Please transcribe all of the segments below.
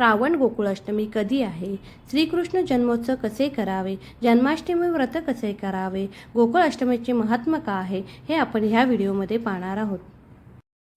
श्रावण गोकुळाष्टमी कधी आहे? श्रीकृष्ण जन्मोत्सव कसे करावे? जन्माष्टमी व्रत कसे करावे? गोकुळाष्टमीचे महात्म का आहे? हे आपण ह्या व्हिडिओमध्ये पाहणार आहोत.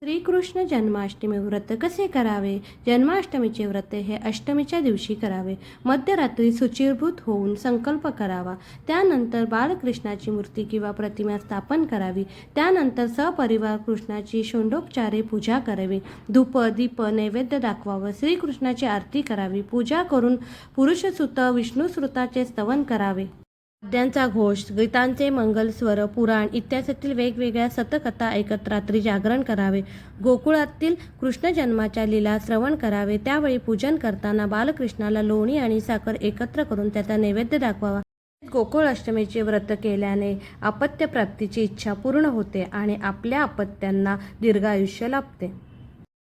श्रीकृष्ण जन्माष्टमी व्रत कसे करावे? जन्माष्टमीचे व्रत हे अष्टमीच्या दिवशी करावे. मध्यरात्री सुचिरभूत होऊन संकल्प करावा. त्यानंतर बाळकृष्णाची मूर्ती किंवा प्रतिमा स्थापन करावी. त्यानंतर सपरिवार कृष्णाची शोंडोपचारे पूजा करावी. धूप दीप नैवेद्य दाखवावं. श्रीकृष्णाची आरती करावी. पूजा करून पुरुषसुत विष्णुसृताचे स्तवन करावे. वाद्यांचा घोष गीतांचे मंगल स्वर पुराण इत्यादीतील वेगवेगळ्या सतकथा ऐकत रात्री जागरण करावे. गोकुळातील कृष्ण जन्माच्या लीला श्रवण करावे. त्यावेळी पूजन करताना बालकृष्णाला लोणी आणि साखर एकत्र करून त्याचा नैवेद्य दाखवावा. गोकुळ अष्टमीचे व्रत केल्याने अपत्यप्राप्तीची इच्छा पूर्ण होते आणि आपल्या अपत्यांना दीर्घायुष्य लाभते.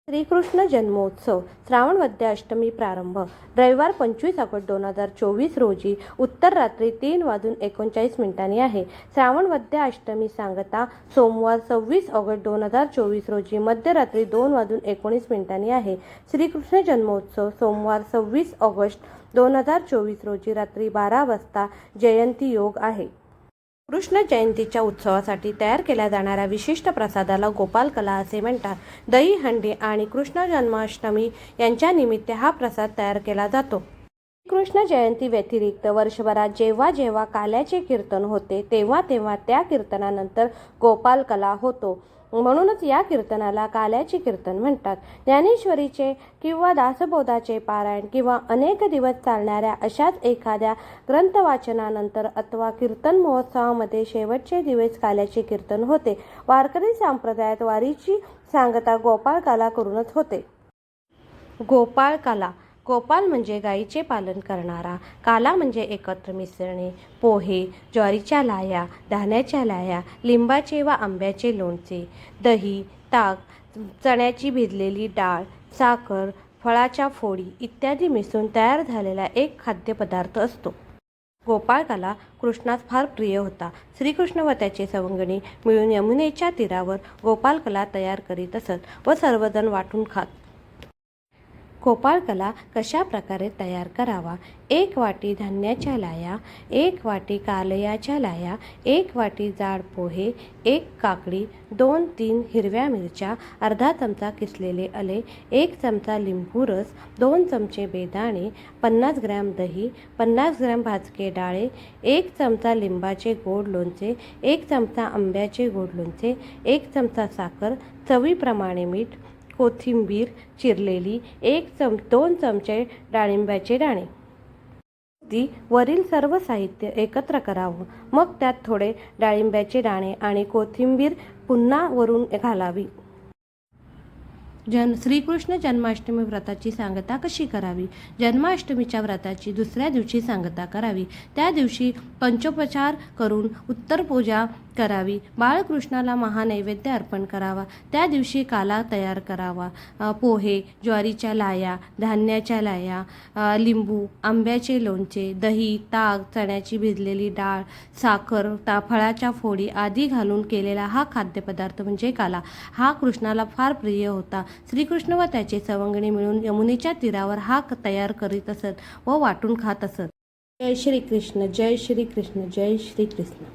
श्रीकृष्ण जन्मोत्सव श्रावण वद्य अष्टमी प्रारंभ. रविवार पंचवीस ऑगस्ट दोन हजार चोवीस रोजी उत्तर रात्री तीन वाजून एकोणचाळीस मिनिटांनी आहे. श्रावण वद्य अष्टमी सांगता सोमवार सव्वीस ऑगस्ट दोन हजार चोवीस रोजी मध्यरात्री दोन वाजून एकोणीस मिनिटांनी आहे. श्रीकृष्ण जन्मोत्सव सोमवार सव्वीस ऑगस्ट दोन हजार चोवीस रोजी रात्री बारा वाजता जयंती योग आहे. कृष्ण जयंतीच्या उत्सवासाठी तयार केल्या जाणाऱ्या विशिष्ट प्रसादाला गोपाल कला असे म्हणतात. दही हंडी आणि कृष्ण जन्माष्टमी यांच्या निमित्त हा प्रसाद तयार केला जातो. कृष्ण जयंती व्यतिरिक्त वर्षभरात जेव्हा जेव्हा काल्याचे कीर्तन होते तेव्हा तेव्हा त्या कीर्तनानंतर गोपाल कला होतो. म्हणूनच या कीर्तनाला काल्याचे कीर्तन म्हणतात. ज्ञानेश्वरीचे किंवा दासबोधाचे पारायण किंवा अनेक दिवस चालणाऱ्या अशाच एखाद्या ग्रंथ वाचनानंतर अथवा कीर्तन महोत्सवामध्ये शेवटचे दिवस काल्याचे कीर्तन होते. वारकरी संप्रदायात वारीची सांगता गोपाळकाला करूनच होते. गोपाळकाला गोपाल म्हणजे गायीचे पालन करणारा काला म्हणजे एकत्र मिसळणे पोहे ज्वारीच्या लाया धान्याच्या लाया लिंबाचे व आंब्याचे लोणचे दही ताक चण्याची भिजलेली डाळ साखर फळाच्या फोडी इत्यादी मिसळून तयार झालेला एक खाद्यपदार्थ असतो. गोपाळकाला कृष्णास फार प्रिय होता. श्रीकृष्ण व त्याचे सवंगणी मिळून यमुनेच्या तीरावर गोपालकला तयार करीत असत व सर्वजण वाटून खात. खोपाळकला कशा प्रकारे तयार करावा? एक वाटी धान्याच्या लाया एक वाटी कालयाच्या लाया एक वाटी जाड पोहे एक काकडी दोन तीन हिरव्या मिरच्या अर्धा चमचा किसलेले आले एक चमचा लिंबू रस दोन चमचे बेदाणे पन्नास ग्रॅम दही पन्नास ग्रॅम भाजके डाळे एक चमचा लिंबाचे गोड लोणचे एक चमचा आंब्याचे गोड लोणचे एक चमचा साखर चवीप्रमाणे मीठ कोथिंबीर चिरलेली एक चम दोन चमचे डाळिंब्याचे दाणे ती वरील सर्व साहित्य एकत्र करावं. मग त्यात थोडे डाळिंब्याचे दाणे आणि कोथिंबीर पुन्हा वरून घालावी. जन श्रीकृष्ण जन्माष्टमी व्रताची सांगता कशी करावी? जन्माष्टमीच्या व्रताची दुसऱ्या दिवशी सांगता करावी. त्या दिवशी पंचोपचार करून उत्तर पूजा करावी. बाळकृष्णाला महानैवेद्य अर्पण करावा. त्या दिवशी काला तयार करावा. पोहे ज्वारीच्या लाया धान्याच्या लाया लिंबू आंब्याचे लोणचे दही ताक चण्याची भिजलेली डाळ साखर ता फळाच्या फोडी आदी घालून केलेला हा खाद्यपदार्थ म्हणजे काला. हा कृष्णाला फार प्रिय होता. श्रीकृष्ण व त्याचे सवंगणी मिळून यमुनेच्या तीरावर हाक तयार करीत असत व वाटून खात असत. जय श्रीकृष्ण जय श्रीकृष्ण जय श्री कृष्ण